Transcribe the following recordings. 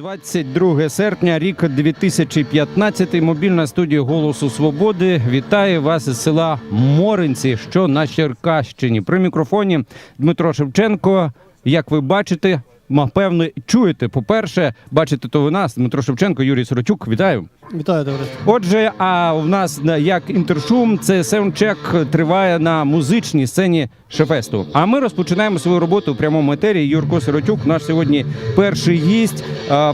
22 серпня, рік 2015. Мобільна студія Голосу Свободи вітає вас із села Моринці, що на Черкащині. При мікрофоні Дмитро Шевченко. Як ви бачите, напевно, чуєте. По-перше, бачите то ви нас, Дмитро Шевченко, Юрій Сорочук. Вітаю. Вітаю, товариство. Отже, а в нас е, як інтершум, це саундчек триває на музичній сцені Шефесту. А ми розпочинаємо свою роботу у прямому етері. Юрко Сиротюк, наш сьогодні перший гість.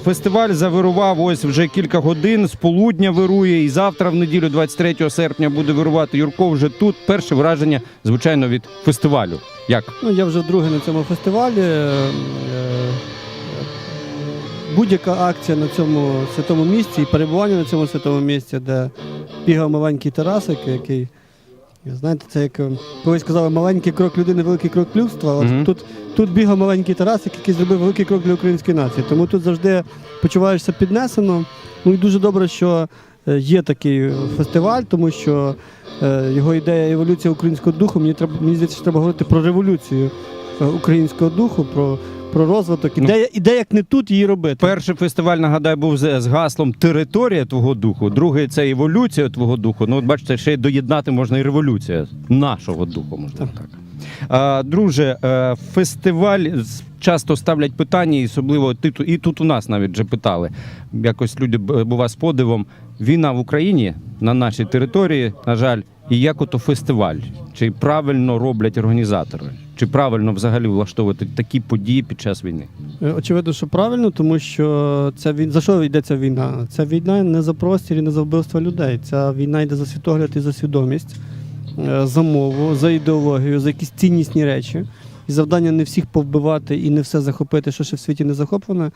Фестиваль завирував ось вже кілька годин. З полудня вирує, і завтра, в неділю, 23 серпня, буде вирувати. Юрко вже тут. Перше враження, звичайно, від фестивалю. Як? Ну, я вже вдруге на цьому фестивалі. Будь-яка акція на цьому святому місці і перебування на цьому святому місці, де бігав маленький Тарасик, який, знаєте, це як е, колись казали, маленький крок людини, великий крок людства. От Мгм. тут, тут бігав маленький Тарасик, який зробив великий крок для української нації. Тому тут завжди почуваєшся піднесено. Ну і дуже добре, що е, є такий фестиваль, тому що е, його ідея еволюція українського духу. Мені треба мені здається, що треба говорити про революцію е, українського духу, про, про розвиток. Ну, Ідея, ідея, як не тут її робити. Перший фестиваль, нагадаю, був з, з гаслом Територія твого духу. Другий це еволюція твого духу. Ну, от бачите, ще й доєднати можна і революція нашого духу, можна так. А, друже, е, фестиваль часто ставлять питання, і особливо і тут у нас навіть вже питали. Якось люди бува з подивом. Війна в Україні на нашій території, на жаль, і як ото фестиваль? Чи правильно роблять організатори? Чи правильно взагалі влаштовувати такі події під час війни? Е, Очевидно, що правильно, тому що це він за що йдеться війна? Ця війна не за простір і не за вбивство людей. Ця війна йде за світогляд і за свідомість, е, за мову, за ідеологію, за якісь ціннісні речі. І завдання не всіх повбивати і не все захопити, що ще в світі не захоплене,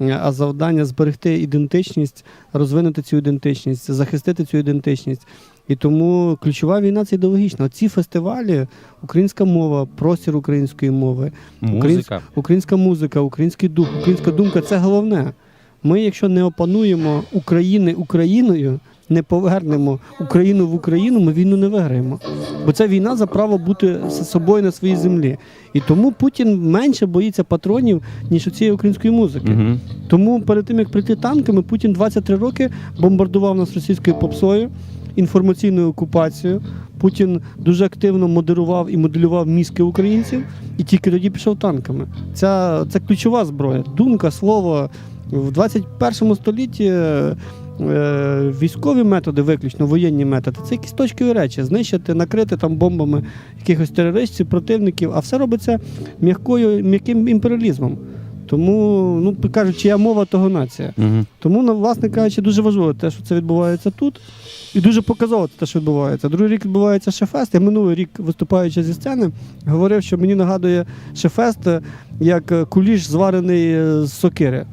а завдання зберегти ідентичність, розвинути цю ідентичність, захистити цю ідентичність. І тому ключова війна це ідеологічна. Ці фестивалі, українська мова, простір української мови, Музика. Українська музика, український дух, українська думка це головне. Ми, якщо не опануємо України Україною, не повернемо Україну в Україну, ми війну не виграємо. Бо це війна за право бути собою на своїй землі. І тому Путін менше боїться патронів, ніж у цієї української музики. Угу. Тому перед тим як прийти танками, Путін 23 роки бомбардував нас російською попсою, інформаційною окупацією. Путін дуже активно модерував і моделював мізки українців, і тільки тоді пішов танками. Ця це ключова зброя. Думка, слово в 21 столітті. Е, Військові методи, виключно воєнні методи, це якісь точкові речі, знищити, накрити там бомбами якихось терористів, противників, а все робиться м'якою, м'яким імперіалізмом. Тому, ну кажуть, чия мова, того нація. Угу. Тому, ну, власне кажучи, дуже важливо те, що це відбувається тут, і дуже показово те, що відбувається. Другий рік відбувається Шефест. Я минулий рік, виступаючи зі сцени, говорив, що мені нагадує Шефест е, як е, куліш зварений з сокири.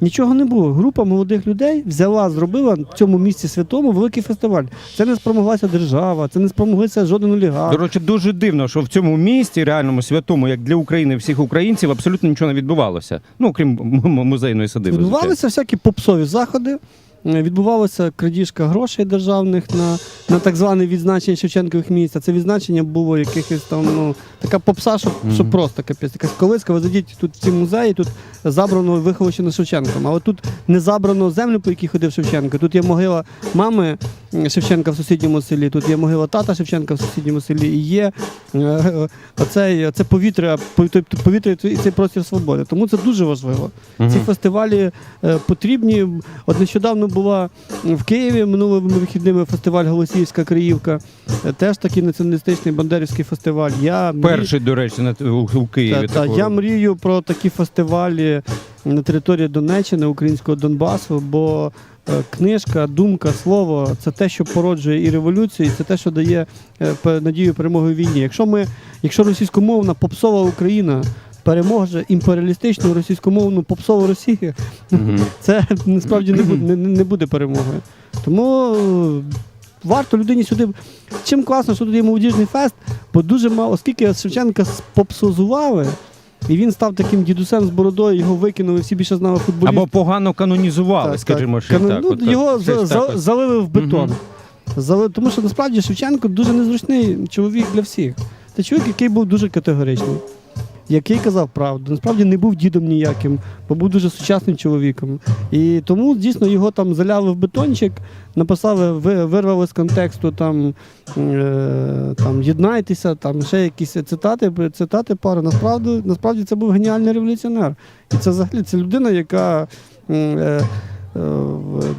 Нічого не було. Група молодих людей взяла, зробила в цьому місці святому великий фестиваль. Це не спромоглася держава, це не спромоглися жоден олігарх. До речі, дуже дивно, що в цьому місті, реальному святому, як для України всіх українців, абсолютно нічого не відбувалося. Ну, крім музейної садиби. Відбувалися всякі попсові заходи. Відбувалася крадіжка грошей державних на, на так зване відзначення Шевченкових місць. А Це відзначення було якихось там, ну, така попса, що, що просто капець. Якась колиска, ви зайдіть тут в ці музеї, тут забрано виховощено Шевченком. Але тут не забрано землю, по якій ходив Шевченко. Тут є могила мами Шевченка в сусідньому селі, тут є могила тата Шевченка в сусідньому селі. І є е, е, оце повітря, повітря і цей простір свободи. Тому це дуже важливо. Ці фестивалі е, потрібні. От нещодавно була в Києві минулими вихідними фестиваль Голосіївська Криївка. Е, Теж такий націоналістичний бандерівський фестиваль. Я Перший, до речі, на, у, Києві. та, та, я мрію про такі фестивалі на території Донеччини, українського Донбасу, бо е, книжка, думка, слово це те, що породжує і революцію, і це те, що дає е, надію перемоги в війні. Якщо ми, якщо російськомовна попсова Україна переможе імперіалістичну російськомовну попсову Росію, це насправді не буде, не, не буде перемогою. Тому е, варто людині сюди. Чим класно, що тут є молодіжний фест, бо дуже мало, оскільки Шевченка попсозували, і він став таким дідусем з бородою, його викинули, всі більше знали футболіст. Або погано канонізували, скажімо, що Кано- так. ну, от його за- так залили в бетон. Мгм. Зали- Тому що насправді Шевченко дуже незручний чоловік для всіх. Це чоловік, який був дуже категоричний. Який казав правду. Насправді не був дідом ніяким, бо був дуже сучасним чоловіком. І тому дійсно його там заляли в бетончик, написали, вирвали з контексту там, е, там єднайтеся, там ще якісь цитати, цитати пари. Насправді, насправді це був геніальний революціонер. І це взагалі це людина, яка. Е, е,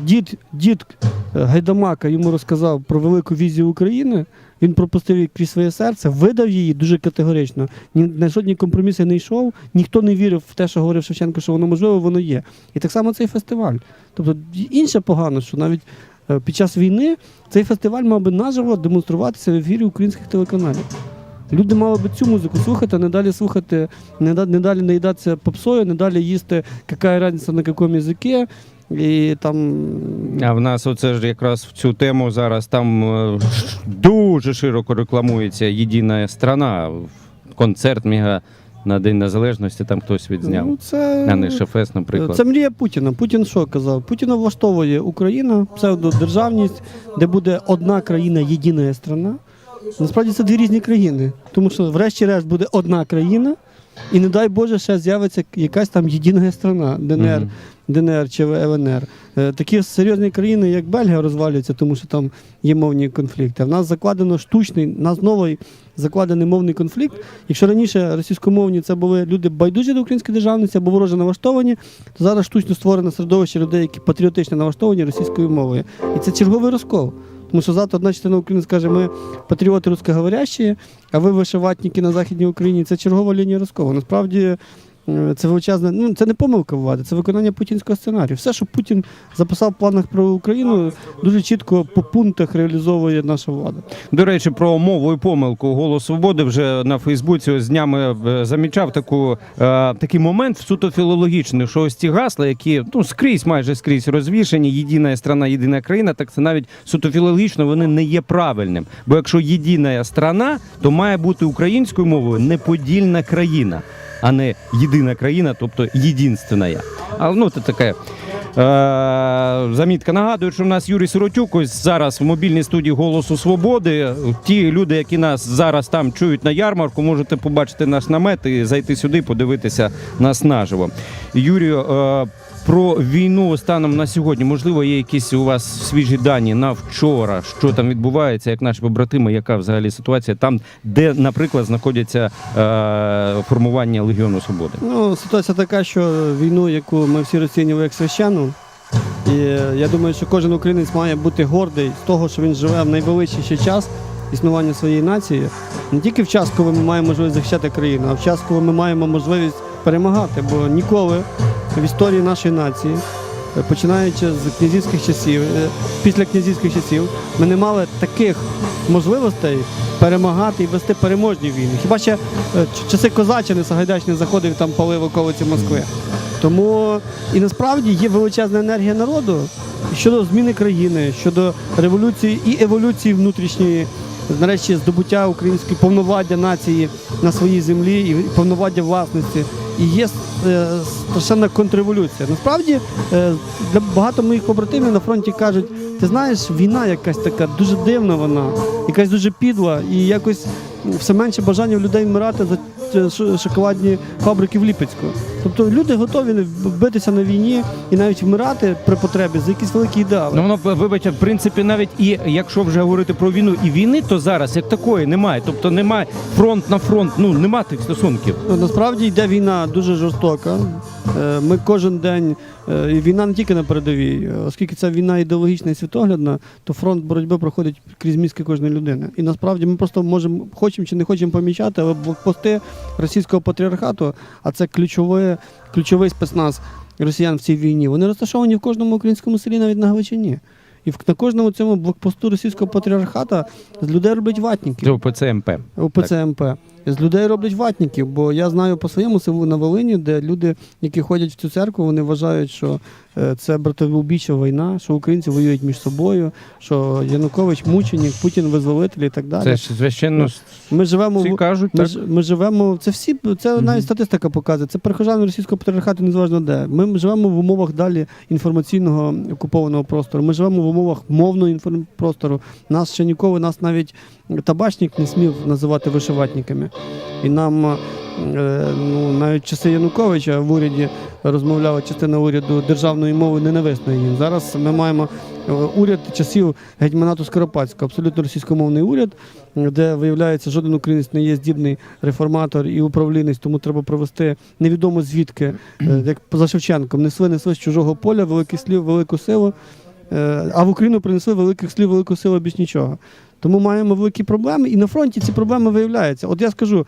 Дід, дід Гайдамака йому розказав про велику візію України. Він пропустив її крізь своє серце, видав її дуже категорично. Ні на жодні компроміси не йшов, ніхто не вірив в те, що говорив Шевченко, що воно можливо, воно є. І так само цей фестиваль. Тобто інше погано, що навіть е, під час війни цей фестиваль мав би наживо демонструватися в ефірі українських телеканалів. Люди мали би цю музику слухати, а не далі слухати, не, далі наїдатися попсою, не далі їсти, яка різниця на якому язикі. І там А в нас оце ж якраз в цю тему зараз там е, ш- дуже широко рекламується єдина страна. Концерт міга. на День Незалежності там хтось відзняв. Ну, це, А не Шефес, наприклад. це мрія Путіна. Путін що казав? Путіна влаштовує Україна, псевдодержавність, де буде одна країна, єдина страна. Насправді це дві різні країни. Тому що, врешті-решт, буде одна країна, і не дай Боже, ще з'явиться якась там єдина страна, ДНР. ДНР чи ЛНР. Е, Такі серйозні країни, як Бельгія, розвалюються, тому що там є мовні конфлікти. В нас закладено штучний, в нас новий закладений мовний конфлікт. Якщо раніше російськомовні це були люди байдужі до української державності або вороже налаштовані, то зараз штучно створено середовище людей, які патріотично налаштовані російською мовою. І це черговий розкол. Тому що завтра одна частина України скаже, ми патріоти русскоговорящі, а ви вишиватники на Західній Україні. Це чергова лінія розколу. Насправді це величезне, ну це не помилка влади, це виконання путінського сценарію. Все, що Путін записав в планах про Україну, дуже чітко по пунктах реалізовує наша влада. До речі, про мову і помилку Голос Свободи вже на Фейсбуці ось днями е, замічав таку, е, такий момент суто філологічний, що ось ці гасла, які ну скрізь, майже скрізь розвішені, єдина страна, єдина країна, так це навіть суто філологічно вони не є правильним. Бо якщо єдина страна, то має бути українською мовою неподільна країна, а не єдина країна, тобто єдинственна. А ну це таке. Е, замітка. Нагадую, що в нас Юрій Сиротюк ось зараз в мобільній студії Голосу Свободи. Ті люди, які нас зараз там чують на ярмарку, можете побачити наш намет і зайти сюди, подивитися нас наживо. Юрію, е, про війну станом на сьогодні, можливо, є якісь у вас свіжі дані на вчора, що там відбувається, як наші побратими, яка взагалі ситуація там, де, наприклад, знаходяться е, формування Легіону Свободи. Ну, ситуація така, що війну, яку ми всі розцінюємо як священну, і е, я думаю, що кожен українець має бути гордий з того, що він живе в найвеличніший час існування своєї нації, не тільки в час, коли ми маємо можливість захищати країну, а в час, коли ми маємо можливість перемагати. Бо ніколи в історії нашої нації, е, починаючи з князівських часів, е, після князівських часів, ми не мали таких можливостей перемагати і вести переможні війни. Хіба ще е, часи Козаччини Сагайдачний заходив там палив околиці Москви. Тому і насправді є величезна енергія народу щодо зміни країни, щодо революції і еволюції внутрішньої, нарешті здобуття української повновладдя нації на своїй землі і повновладдя власності. І є е, страшенна контрреволюція. Насправді е, для багато моїх побратимів на фронті кажуть, ти знаєш, війна якась така дуже дивна вона, якась дуже підла, і якось все менше бажання у людей вмирати за шоколадні фабрики в Ліпецьку. Тобто люди готові битися на війні і навіть вмирати при потребі за якісь великі ідеали. Ну воно вибачте, в принципі, навіть і якщо вже говорити про війну і війни, то зараз як такої немає. Тобто немає фронт на фронт, ну нема тих стосунків. Ну, Насправді йде війна дуже жорстока. Е, Ми кожен день е, війна не тільки на передовій, оскільки це війна ідеологічна і світоглядна, то фронт боротьби проходить крізь мізки кожної людини. І насправді ми просто можемо, хочемо чи не хочемо помічати, але блокпости російського патріархату, а це ключовий, ключовий спецназ росіян в цій війні. Вони розташовані в кожному українському селі, навіть на Галичині. І в- на кожному цьому блокпосту російського патріархата з людей роблять ватників. Це ОПЦ МП. МП. З людей роблять ватників, бо я знаю по своєму селу на Волині, де люди, які ходять в цю церкву, вони вважають, що це братовбійча війна, що українці воюють між собою, що Янукович мученик, Путін визволитель і так далі. Це ж священно Ми живемо всі кажуть, ми, так? ми живемо. Це всі це навіть статистика показує. Це прихожани російського патріархату, незважно де. Ми живемо в умовах далі інформаційного окупованого простору. Ми живемо в умовах мовного інформпростору. Нас ще ніколи, нас навіть табачник не смів називати вишиватниками. І нам е, ну, навіть часи Януковича в уряді розмовляла частина уряду державною мовою ненависною їм. Зараз ми маємо е, уряд часів гетьманату Скоропадського, абсолютно російськомовний уряд, де виявляється, жоден українець не є здібний реформатор і управлінець, тому треба провести невідомо звідки, е, як за Шевченком, несли, несли з чужого поля, великих слів, велику силу. Е, А в Україну принесли великих слів, велику силу більш нічого. Тому маємо великі проблеми, і на фронті ці проблеми виявляються. От я скажу,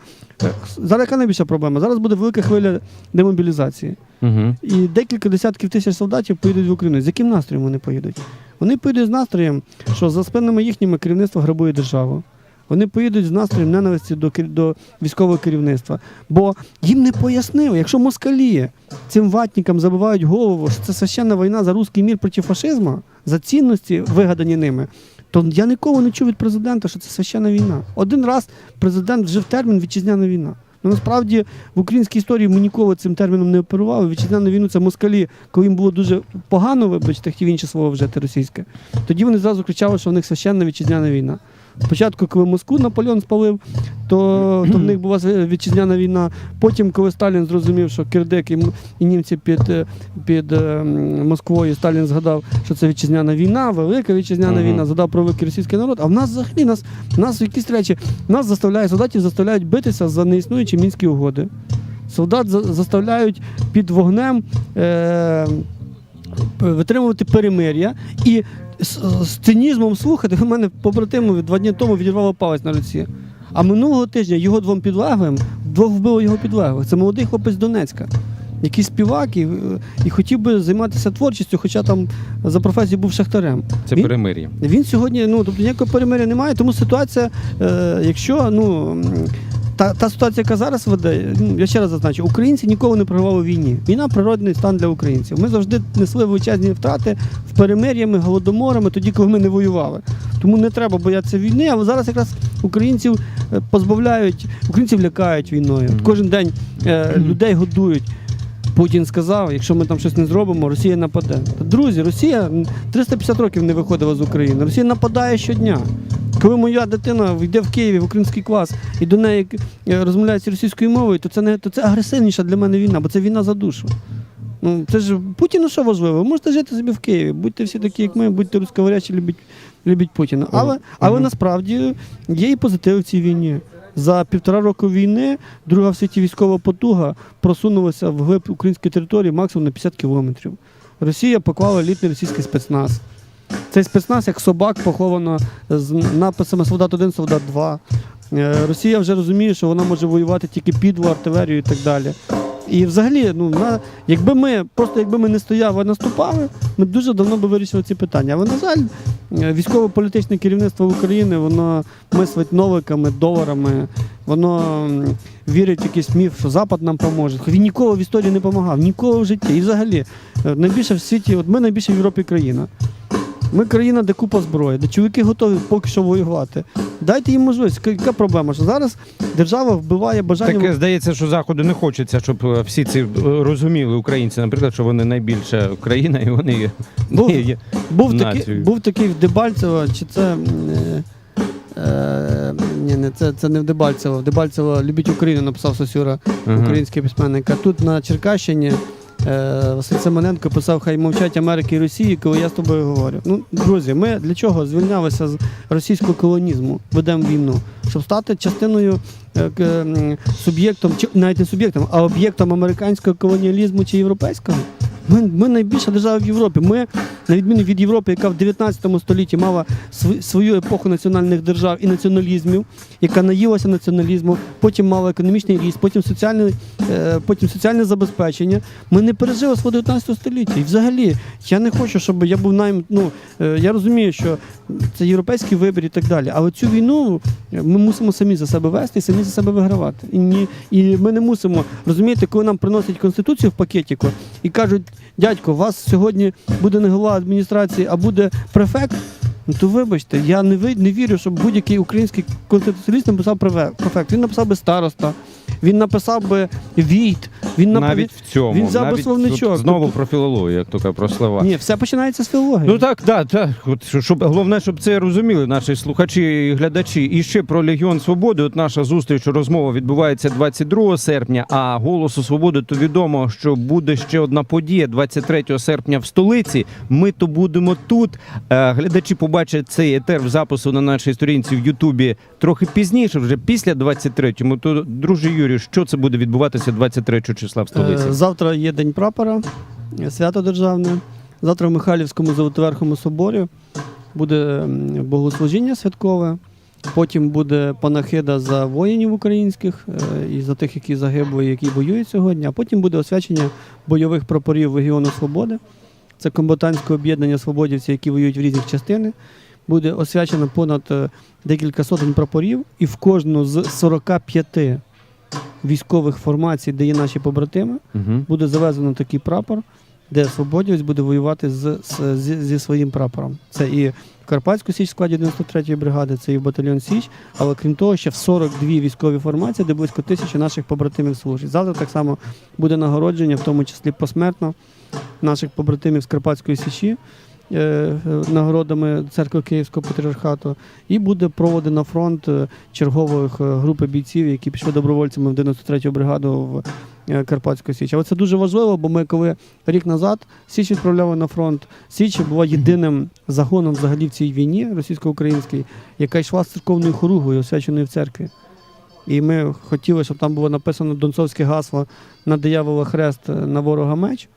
зараз яка найбільша проблема? Зараз буде велика хвиля демобілізації. Угу. І декілька десятків тисяч солдатів поїдуть в Україну. З яким настроєм вони поїдуть? Вони поїдуть з настроєм, що за спинами їхніми керівництво грабує державу. Вони поїдуть з настроєм ненависті до, до військового керівництва. Бо їм не пояснили, якщо москалі цим ватникам забивають голову, що це священна війна за русський мір проти фашизму, за цінності, вигадані ними, то я нікого не чув від президента, що це священна війна. Один раз президент вжив термін вітчизняна війна. Ну насправді в українській історії ми ніколи цим терміном не оперували. Вітчизняну війну це москалі, коли їм було дуже погано, вибачте, хотів інше слово вжити російське. Тоді вони зразу кричали, що в них священна вітчизняна війна. Спочатку, коли Москву Наполеон спалив, то, то в них була вітчизняна війна. Потім, коли Сталін зрозумів, що кирдик і, і німці під, е, під е, Москвою, Сталін згадав, що це вітчизняна війна, велика вітчизняна Мгм. війна, згадав про великий російський народ. А в нас взагалі нас, нас якісь речі, нас заставляють солдатів заставляють битися за неіснуючі мінські угоди. Солдат заставляють під вогнем. Е, Витримувати перемир'я і з, з цинізмом слухати. У мене побратимові два дні тому відірвало палець на руці. А минулого тижня його двом підлеглим, двох вбило його підлеглих. Це молодий хлопець Донецька, який співак і, і хотів би займатися творчістю, хоча там за професією був шахтарем. Це Він- перемир'я. Він сьогодні, ну тобто ніякого перемиря немає, тому ситуація, е, якщо ну. Та, та ситуація, яка зараз веде, ну, я ще раз зазначу, українці ніколи не програвали війні. Війна природний стан для українців. Ми завжди несли величезні втрати в перемир'ями, голодоморами, тоді, коли ми не воювали. Тому не треба боятися війни, але зараз якраз українців е, позбавляють, українців лякають війною. Кожен день е, людей годують. Путін сказав, якщо ми там щось не зробимо, Росія нападе. Друзі, Росія 350 років не виходила з України. Росія нападає щодня. Коли моя дитина йде в Києві в український клас і до неї е, розмовляється російською мовою, то це не то це агресивніша для мене війна, бо це війна за душу. Ну це ж Путіну що важливо? Ви можете жити собі в Києві, будьте всі такі, як ми, будьте руссковорячі, любіть, любіть Путіна. Але, але насправді є і позитив в цій війні. За півтора року війни друга в світі військова потуга просунулася в глиб української території максимум на 50 кілометрів. Росія поклала елітний російський спецназ. Цей спецназ, як собак, поховано з написами Солдат 1, Солдат 2. Е, Росія вже розуміє, що вона може воювати тільки підлу артилерію і так далі. І взагалі, ну, на, якби ми просто якби ми не стояли, а наступали, ми дуже давно би вирішили ці питання. Але, на жаль, е, військово-політичне керівництво України воно мислить новиками, доларами, воно вірить в якийсь міф, що Запад нам поможе. Він ніколи в історії не допомагав, ніколи в житті. І взагалі, е, найбільше в світі, от ми найбільше в Європі країна. Ми країна, де купа зброї, де чоловіки готові поки що воювати. Дайте їм можливість. Яка- проблема? Що зараз держава вбиває бажання. Так здається, що заходу не хочеться, щоб е, всі ці е, розуміли українці, наприклад, що вони найбільша країна і вони є- Був- є-. Був такий, був такий в Дебальцево, чи це. Е, е, ні, не, це, це не в Дебальцево. В Дебальцево Любіть Україну написав Сосюра, Ага. український письменник. А тут на Черкащині Василь Семененко писав Хай мовчать Америки і Росії, коли я з тобою говорю. Ну, друзі, ми для чого звільнялися з російського колонізму, ведемо війну, щоб стати частиною е, суб'єктом, чи навіть не суб'єктом, а об'єктом американського колоніалізму чи європейського. Ми, ми найбільша держава в Європі. Ми, на відміну від Європи, яка в 19 столітті мала свою епоху національних держав і націоналізмів, яка наїлася націоналізму, потім мала економічний ріст, потім соціальне, е, потім соціальне забезпечення. Ми не пережили свого 19 століття. І взагалі, я не хочу, щоб я був найм. Ну е, я розумію, що це європейський вибір і так далі. Але цю війну ми мусимо самі за себе вести і самі за себе вигравати. І, ні, і ми не мусимо розумієте, коли нам приносять конституцію в пакетіку і кажуть, дядько, у вас сьогодні буде не голова адміністрації, а буде префект. Ну то вибачте, я не ви- не вірю, щоб будь-який український конституціаліст написав префект. Він написав би староста, Він написав би війт. Він написав. Навіть в цьому. він взяв би навіть словничок. тут Знову Тобто- про філологію, як кажуть, про слова. Ні, все починається з філології. Ну так, так, так. От, що- щоб, головне, щоб це розуміли наші слухачі і глядачі. І ще про Легіон Свободи. От наша зустріч, розмова відбувається 22 серпня, а Голосу Свободи то відомо, що буде ще одна подія 23 серпня в столиці. Ми то будемо тут. Е, Глядачі побачать цей етер в запису на нашій сторінці в Ютубі трохи пізніше, вже після 23-му. То, друже Юрію, що це буде відбуватися 23 числа в столиці? Е, Завтра є День прапора, е, свято державне. Завтра в Михайлівському Золотоверхому соборі буде богослужіння святкове. Потім буде панахида за воїнів українських е, і за тих, які загибли, які воюють сьогодні. А потім буде освячення бойових прапорів Легіону Свободи. Це комбатантське об'єднання свободівців, які воюють в різних частини. Буде освячено понад е, декілька сотень прапорів, і в кожну з 45 військових формацій, де є наші побратими, Угу. буде завезено такий прапор, де свободівець буде воювати з, з, зі, зі своїм прапором. Це і Карпатську Січ в складі 93-ї бригади, це і батальйон Січ, але крім того, ще в 42 військові формації, де близько тисячі наших побратимів служить. Завтра так само буде нагородження, в тому числі посмертно, наших побратимів з Карпатської Січі. е, е, Нагородами церкви Київського патріархату, і буде проводена фронт е, чергових групи бійців, які пішли добровольцями в 93-ю бригаду в Карпатську Січ. Але це дуже важливо, бо ми коли рік назад Січ відправляли на фронт, Січ була єдиним загоном взагалі в цій війні російсько-українській, яка йшла з церковною хоругою, освяченою в церкві. І ми хотіли, щоб там було написано донцовське гасло на диявола хрест, на ворога меч.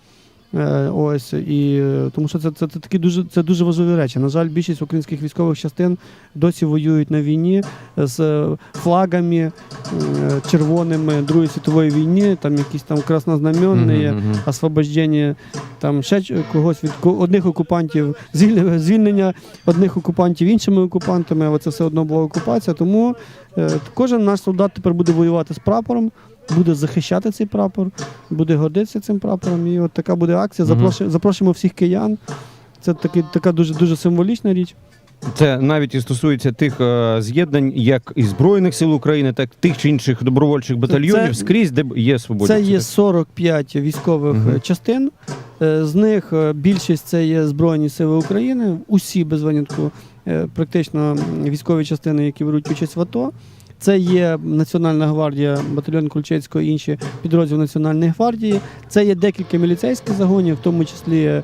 Е, Ось і е, тому, що це, це, це такі дуже це дуже важливі речі. На жаль, більшість українських військових частин досі воюють на війні з е, флагами е, червоними Другої світової війни, там якісь там краснознаменні, освобождення там ще когось від одних окупантів, звіль- звільнення одних окупантів іншими окупантами, але це все одно була окупація. Тому кожен наш солдат тепер буде воювати з прапором, буде захищати цей прапор, буде гордитися цим прапором. І от така буде акція. Запрошуємо, запрошуємо всіх киян. Це таки, така дуже дуже символічна річ. Це навіть і стосується тих е, з'єднань, як і Збройних сил України, так і тих чи інших добровольчих батальйонів Це- скрізь, де б є свобода. Це є 45 військових е, частин. Е, З них е, більшість це є Збройні Сили України. Усі без винятку, е, практично м, військові частини, які беруть участь в АТО. Це є Національна гвардія, батальйон Кульчецького і інші підрозділи Національної гвардії. Це є декілька міліцейських загонів, в тому числі е,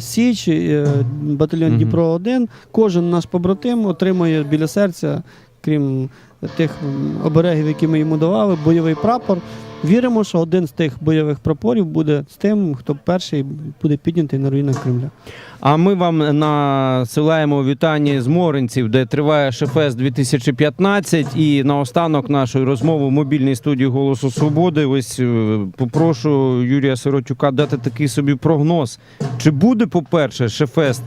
Січ, е, батальйон Мгм. Дніпро 1 Кожен наш побратим отримує біля серця, крім тих оберегів, які ми йому давали, бойовий прапор. Віримо, що один з тих бойових прапорів буде з тим, хто перший буде піднятий на руїнах Кремля. А ми вам насилаємо вітання з Моринців, де триває Шефест 2015. І наостанок нашої розмови в мобільній студії Голосу Свободи. Ось е, попрошу Юрія Сиротюка дати такий собі прогноз. Чи буде, по-перше, Шефест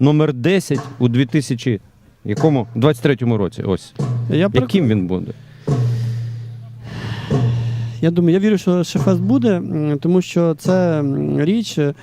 номер 10 у 2000 якому 23-му році? Ось Я, яким він буде? Я думаю, я вірю, що Шефест буде, тому що це річ, е,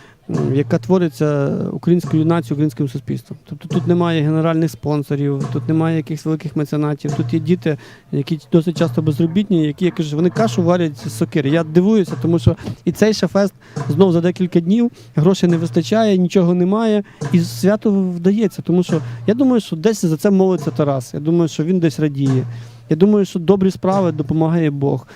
яка твориться українською нацією, українським суспільством. Тобто тут немає генеральних спонсорів, тут немає якихось великих меценатів. Тут є діти, які досить часто безробітні, які я кажу, вони кашу варять сокири. Я дивуюся, тому що і цей Шефест знов за декілька днів грошей не вистачає, нічого немає, і свято вдається. Тому що я думаю, що десь за це молиться Тарас. Я думаю, що він десь радіє. Я думаю, що добрі справи допомагає Бог.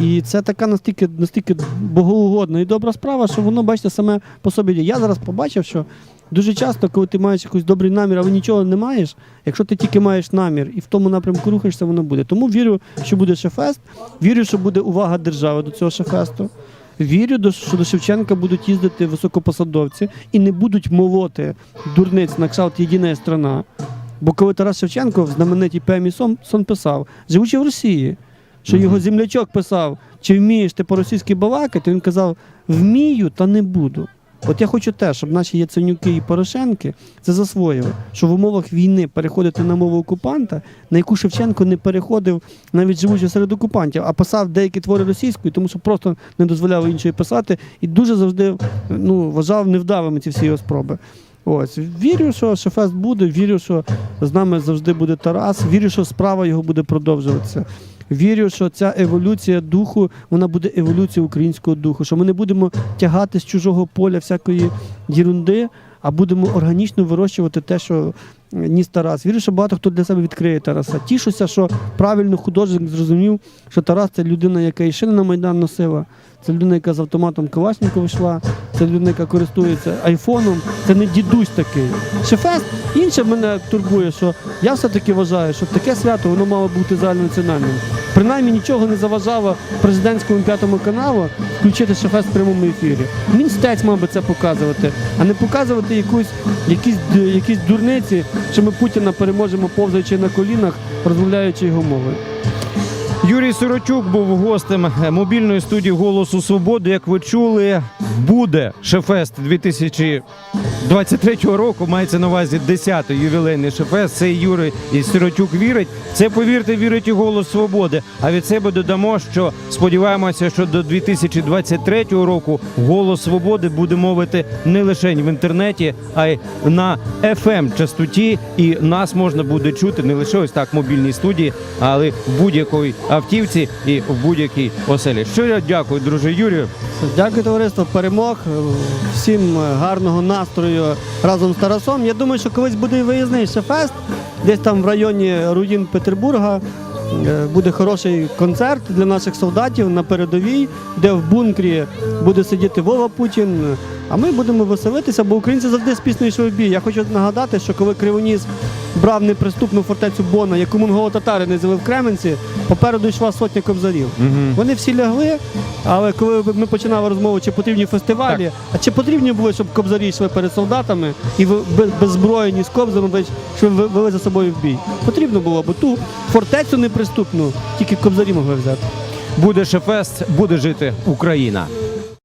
І це така настільки, настільки богоугодна і добра справа, що воно, бачите, саме по собі. Я зараз побачив, що дуже часто, коли ти маєш якийсь добрий намір, але нічого не маєш, якщо ти тільки маєш намір і в тому напрямку рухаєшся, воно буде. Тому вірю, що буде шефест, вірю, що буде увага держави до цього шефесту. Вірю, що до Шевченка будуть їздити високопосадовці і не будуть молоти дурниць на кшалт єдина страна. Бо коли Тарас Шевченко в знаменитій поемі сон, сон писав, живучи в Росії, що його землячок писав, чи вмієш ти по-російськи балакати, він казав: вмію, та не буду. От я хочу те, щоб наші Яценюки і Порошенки це засвоїли, що в умовах війни переходити на мову окупанта, на яку Шевченко не переходив, навіть живучи серед окупантів, а писав деякі твори російською, тому що просто не дозволяв іншої писати, і дуже завжди ну, вважав невдалими ці всі його спроби. Ось вірю, що Шефест буде, вірю, що з нами завжди буде Тарас, вірю, що справа його буде продовжуватися. Вірю, що ця еволюція духу вона буде еволюцією українського духу, що ми не будемо тягати з чужого поля всякої єрунди, а будемо органічно вирощувати те, що е, ніс Тарас. Вірю, що багато хто для себе відкриє Тараса. Тішуся, що правильно художник зрозумів, що Тарас це людина, яка і шини на Майдан носила, це людина, яка з автоматом Калашникова йшла, це людина, яка користується айфоном, це не дідусь такий. Шефест інше мене турбує, що я все-таки вважаю, що таке свято воно мало бути загальнонаціональним. Принаймні нічого не заважало президентському п'ятому каналу включити шефест в прямому ефірі. Він стець мав би це показувати, а не показувати якусь, якісь, якісь дурниці, що ми Путіна переможемо повзаючи на колінах, розмовляючи його мовою. Юрій Сиротюк був гостем е, мобільної студії Голосу Свободи. Як ви чули, буде Шефест 2023 року. Мається на увазі 10-й ювілейний Шефест. Це Юрій і Сиротюк вірить. Це повірте, вірить і голос свободи. А від себе додамо, що сподіваємося, що до 2023 року голос свободи буде мовити не лише в інтернеті, а й на fm частоті. І нас можна буде чути не лише ось так в мобільній студії, але будь-якій автівці і в будь-якій оселі. Щиро дякую, друже Юрію. Дякую, товариство. Перемог. Всім е, гарного настрою разом з Тарасом. Я думаю, що колись буде виїзний шефест, десь там в районі руїн Петербурга. Е, Буде хороший концерт для наших солдатів на передовій, де в бункері буде сидіти Вова Путін. А ми будемо веселитися, бо українці завжди з піснею йшли в бій. Я хочу нагадати, що коли Кривоніс брав неприступну фортецю Бона, яку монголо-татари не взяли в Кременці, попереду йшла сотня кобзарів. Вони всі лягли, але коли ми починали розмову, чи потрібні фестивалі, а чи потрібні були, щоб кобзарі йшли перед солдатами і без- беззброєні з кобзами, щоб вели за собою в бій. Потрібно було, бо ту фортецю неприступну тільки кобзарі могли взяти. Буде Шефест, буде жити Україна.